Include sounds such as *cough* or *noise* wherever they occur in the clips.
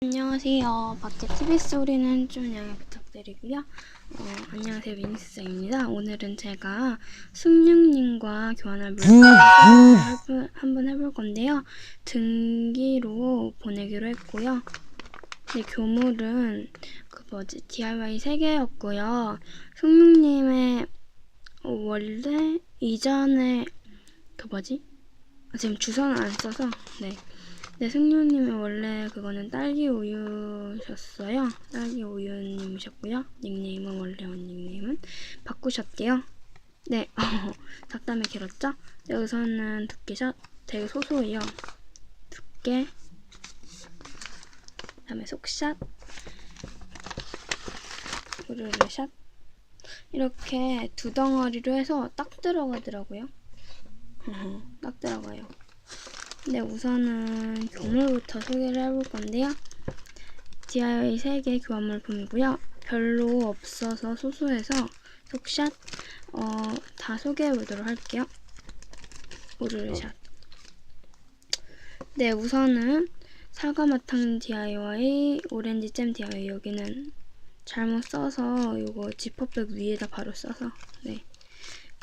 안녕하세요. 밖에 TV 소리는 좀 양해 부탁드리고요. 어, 안녕하세요. 미니스입니다. 오늘은 제가 승룡님과 교환할 물건을 한번 해볼 건데요. 등기로 보내기로 했고요. 네, 교물은 그 뭐지 DIY 3개였고요. 승룡님의 원래 이전에 그 뭐지? 아, 지금 주소는 안 써서 네. 네, 승료님의 원래 그거는 딸기 우유셨어요. 딸기 우유님이셨고요. 닉네임은 원래 온 닉네임은 바꾸셨대요. 네, *laughs* 어, 닭담이 길었죠? 네, 우선은 두께샷 되게 소소해요. 두께 그다음에 속샷 우르르샷 이렇게 두 덩어리로 해서 딱 들어가더라고요. *laughs* 딱 들어가요. 네, 우선은 교물부터 소개를 해볼 건데요. DIY 3개 교환물품이고요. 별로 없어서 소소해서 속샷 어, 다 소개해 보도록 할게요. 우르르샷. 네, 우선은 사과마탕 DIY, 오렌지잼 DIY 여기는 잘못 써서 이거 지퍼백 위에다 바로 써서 네.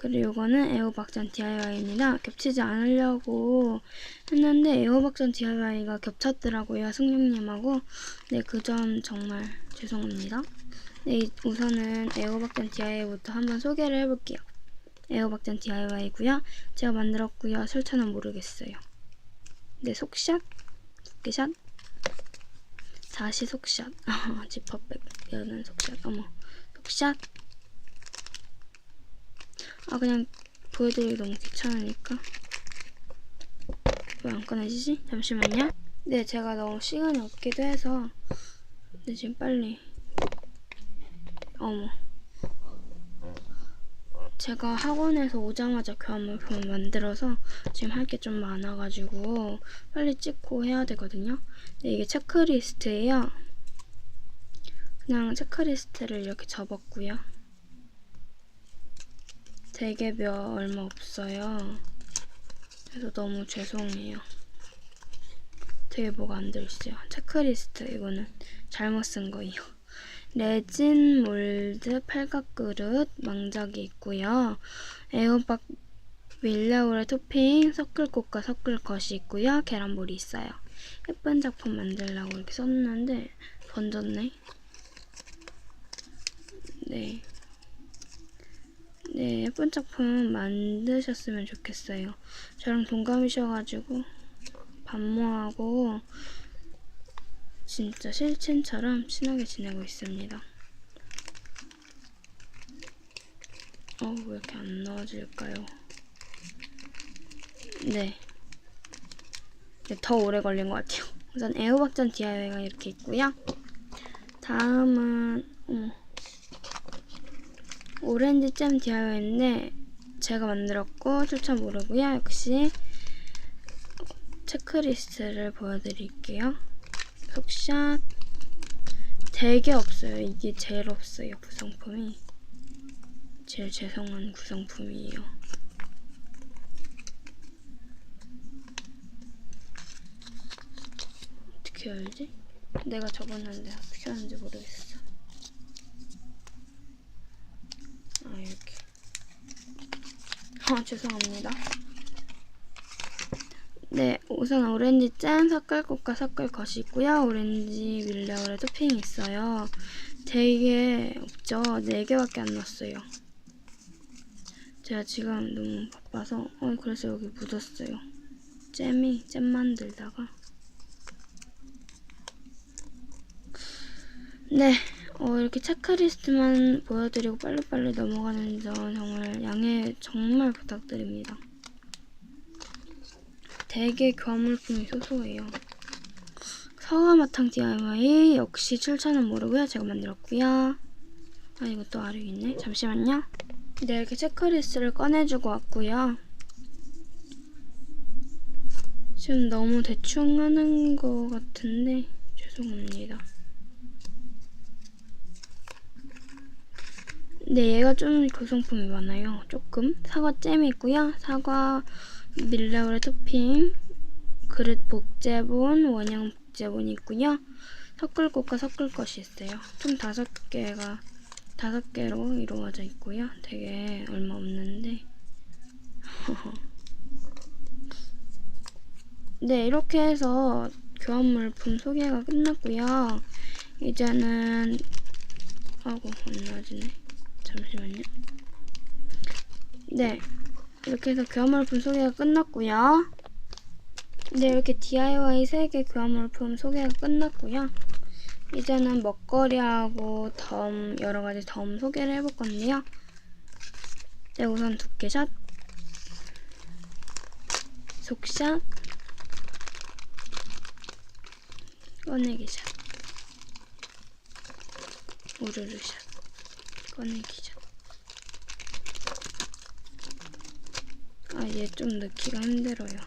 그리고 이거는 에어박전 DIY입니다. 겹치지 않으려고 했는데 에어박전 DIY가 겹쳤더라고요. 승용님하고. 네, 그 점 정말 죄송합니다. 네, 우선은 에어박전 DIY부터 한번 소개를 해볼게요. 에어박전 DIY고요. 제가 만들었고요. 설치는 모르겠어요. 네, 속샷, 두께샷, 다시 속샷, *laughs* 지퍼백 여는 속샷, 어머, 속샷, 아 그냥 보여드리기 너무 귀찮으니까. 왜 안 꺼내지지? 잠시만요. 네 제가 너무 시간이 없기도 해서. 네 지금 빨리. 어머. 제가 학원에서 오자마자 교환물품을 만들어서 지금 할 게 좀 많아가지고 빨리 찍고 해야 되거든요. 네, 이게 체크리스트예요. 그냥 체크리스트를 이렇게 접었고요 되게 몇 얼마 없어요. 그래서 너무 죄송해요. 되게 뭐가 안 들었어요. 체크리스트 이거는 잘못 쓴 거예요. *laughs* 레진 몰드 팔각 그릇 망작이 있고요. 에어박 밀레오레 토핑 섞을 꽃과 섞을 것이 있고요. 계란볼이 있어요. 예쁜 작품 만들려고 이렇게 썼는데 번졌네. 네. 네, 예쁜 작품 만드셨으면 좋겠어요. 저랑 동감이셔가지고 반모하고 진짜 실친처럼 친하게 지내고 있습니다. 어, 왜 이렇게 안 넣어질까요? 네. 네, 더 오래 걸린 것 같아요. 우선 에어박전 DIY가 이렇게 있고요. 다음은, 어머. 오렌지 잼 DIY인데 제가 만들었고 출처 모르고요. 역시 체크리스트를 보여드릴게요. 속샷 되게 없어요. 이게 제일 없어요. 구성품이 제일 죄송한 구성품이에요. 어떻게 알지? 내가 적었는데 어떻게 하는지 모르겠어. 아 이렇게 아 죄송합니다. 네 우선 오렌지 짠 섞을 꽃과 섞을 것이 있고요. 오렌지 밀레오레 토핑이 있어요. 되게 없죠? 4개밖에 안 넣었어요. 제가 지금 너무 바빠서 어 그래서 여기 묻었어요. 잼이 잼 만들다가. 네 어, 이렇게 체크리스트만 보여드리고 빨리빨리 넘어가는 점 정말 양해 정말 부탁드립니다. 되게 교환물품이 소소해요. 서화마탕 DIY 역시 출처는 모르고요. 제가 만들었고요. 아 이것도 아래 있네. 잠시만요. 네 이렇게 체크리스트를 꺼내주고 왔고요. 지금 너무 대충 하는 것 같은데 죄송합니다. 네, 얘가 좀 구성품이 많아요. 조금. 사과잼이 있고요. 사과 밀레오레 토핑, 그릇 복제본, 원형 복제본이 있고요. 섞을 곳과 섞을 것이 있어요. 총 다섯 개가 다섯 개로 이루어져 있고요. 되게 얼마 없는데. *laughs* 네, 이렇게 해서 교환 물품 소개가 끝났고요. 이제는 아고 안 나와지네. 잠시만요. 네, 이렇게 해서 교환물 품 소개가 끝났고요. 네, 이렇게 DIY 3개 교환물품 소개가 끝났고요. 이제는 먹거리하고 덤, 여러 가지 덤 소개를 해볼 건데요. 네, 우선 두께샷, 속샷, 꺼내기샷, 우르르샷, 꺼내기샷. 아, 얘 좀 넣기가 힘들어요.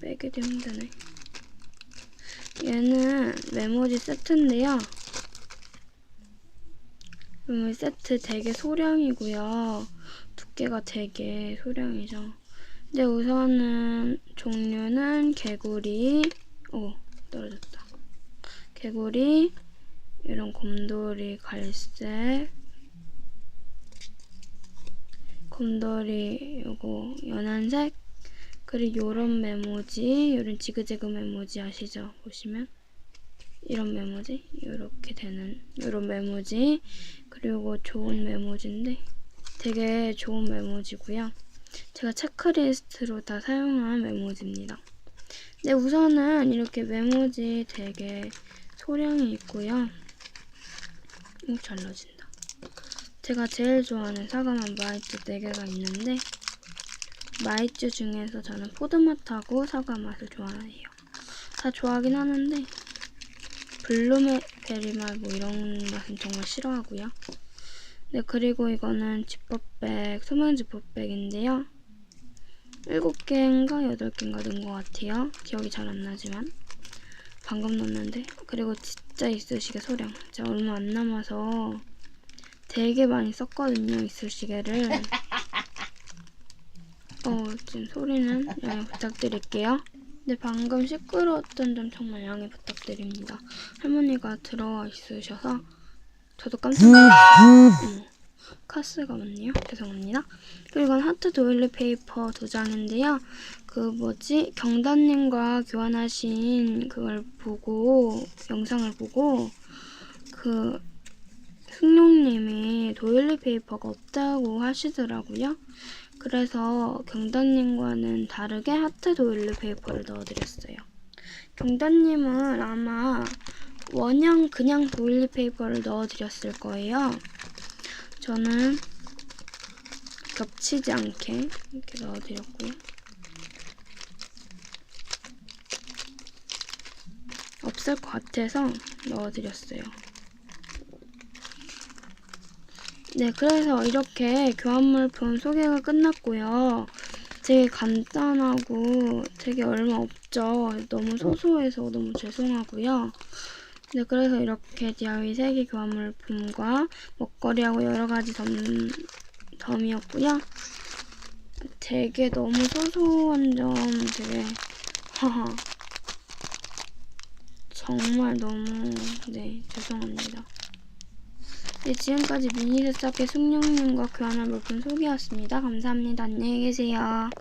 빼기도 힘드네. 얘는 메모지 세트인데요. 메모지 세트 되게 소량이고요. 두께가 되게 소량이죠. 근데 우선은 종류는 개구리, 오 떨어졌다. 개구리, 이런 곰돌이 갈색, 곰돌이 요거 연한색, 그리고 요런 메모지, 요런 지그재그 메모지 아시죠? 보시면 이런 메모지, 요렇게 되는 요런 메모지, 그리고 좋은 메모지인데 되게 좋은 메모지고요. 제가 체크리스트로 다 사용한 메모지입니다. 네, 우선은 이렇게 메모지 되게 소량이 있고요. 오, 잘 넣어진다. 제가 제일 좋아하는 사과맛 마이쮸 4개가 있는데 마이쮸 중에서 저는 포도맛하고 사과 맛을 좋아해요. 다 좋아하긴 하는데 블루베리 맛 뭐 이런 맛은 정말 싫어하고요. 네 그리고 이거는 지퍼백 소면 지퍼백인데요. 7개인가 8개인가 넣은 것 같아요. 기억이 잘 안 나지만 방금 넣었는데 그리고 진짜 이쑤시개 소량 진짜 얼마 안 남아서 되게 많이 썼거든요 이쑤시개를 *laughs* 어, 지금 소리는 양해 부탁드릴게요. 네, 방금 시끄러웠던 점 정말 양해 부탁드립니다. 할머니가 들어와 있으셔서 저도 깜짝 놀랐어요. 어머, 카스가 많네요. 죄송합니다. 그리고 이건 하트 도일리 페이퍼 두 장인데요. 그 뭐지 경단님과 교환하신 그걸 보고 영상을 보고 그 승용님이 도일리 페이퍼가 없다고 하시더라고요. 그래서 경단님과는 다르게 하트 도일리 페이퍼를 넣어드렸어요. 경단님은 아마 원형 그냥 도일리 페이퍼를 넣어드렸을 거예요. 저는 겹치지 않게 이렇게 넣어드렸고요. 없을 것 같아서 넣어드렸어요. 네, 그래서 이렇게 교환물품 소개가 끝났고요. 되게 간단하고 되게 얼마 없죠. 너무 소소해서 너무 죄송하고요. 네, 그래서 이렇게 DIY 3개 교환물품과 먹거리하고 여러 가지 덤, 덤이었고요. 되게 너무 소소한 점 되게 하하 정말 너무 네 죄송합니다. 네, 지금까지 미니 새싹의 숙룡님과 교환할 물품 소개였습니다. 감사합니다. 안녕히 계세요.